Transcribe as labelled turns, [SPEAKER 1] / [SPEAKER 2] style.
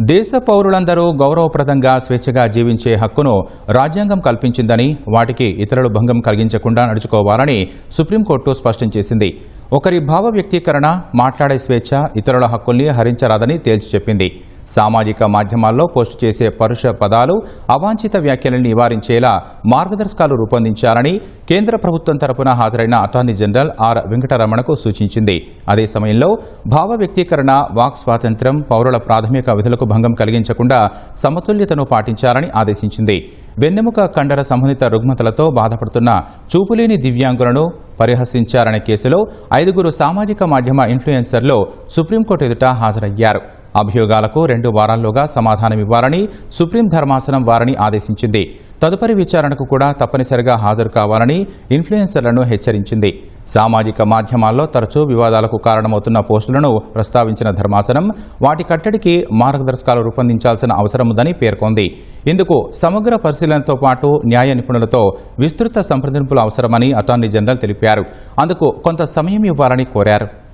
[SPEAKER 1] దేశ పౌరులందరూ గౌరవప్రదంగా స్వేచ్ఛగా జీవించే హక్కును రాజ్యాంగం కల్పించిందని వాటికి ఇతరులు భంగం కలిగించకుండా నడుచుకోవాలని సుప్రీంకోర్టు స్పష్టం చేసింది. ఒకరి భావ వ్యక్తీకరణ మాట్లాడే స్వేచ్ఛ ఇతరుల హక్కుల్ని హరించరాదని తేల్చి చెప్పింది. సామాజిక మాధ్యమాల్లో పోస్టు చేసే పరుష పదాలు అవాంఛిత వ్యాఖ్యలను నివారించేలా మార్గదర్శకాలు రూపొందించాలని కేంద్ర ప్రభుత్వం తరపున హాజరైన అటార్నీ జనరల్ ఆర్ వెంకటరమణకు సూచించింది. అదే సమయంలో భావ వ్యక్తీకరణ వాక్ స్వాతంత్ర్యం పౌరుల ప్రాథమిక విధులకు భంగం కలిగించకుండా సమతుల్యతను పాటించాలని ఆదేశించింది. వెన్నెముక కండర సంబంధిత రుగ్మతలతో బాధపడుతున్న చూపులేని దివ్యాంగులను పరిహసించారనే కేసులో ఐదుగురు సామాజిక మాధ్యమ ఇన్ఫ్లుయెన్సర్లు సుప్రీంకోర్టు ఎదుట హాజరయ్యారు. అభియోగాలకు రెండు వారాల్లోగా సమాధానమివ్వాలని సుప్రీం ధర్మాసనం వారిని ఆదేశించింది. తదుపరి విచారణకు కూడా తప్పనిసరిగా హాజరు కావాలని ఇన్ఫ్లుయెన్సర్లను హెచ్చరించింది. సామాజిక మాధ్యమాల్లో తరచూ వివాదాలకు కారణమవుతున్న పోస్టులను ప్రస్తావించిన ధర్మాసనం వాటి కట్టడికి మార్గదర్శకాలు రూపొందించాల్సిన అవసరం ఉందని పేర్కొంది. ఇందుకు సమగ్ర పరిశీలనతో పాటు న్యాయ నిపుణులతో విస్తృత సంప్రదింపులు అవసరమని అటార్నీ జనరల్ తెలిపారు. అందుకు కొంత సమయం ఇవ్వాలని కోరారు.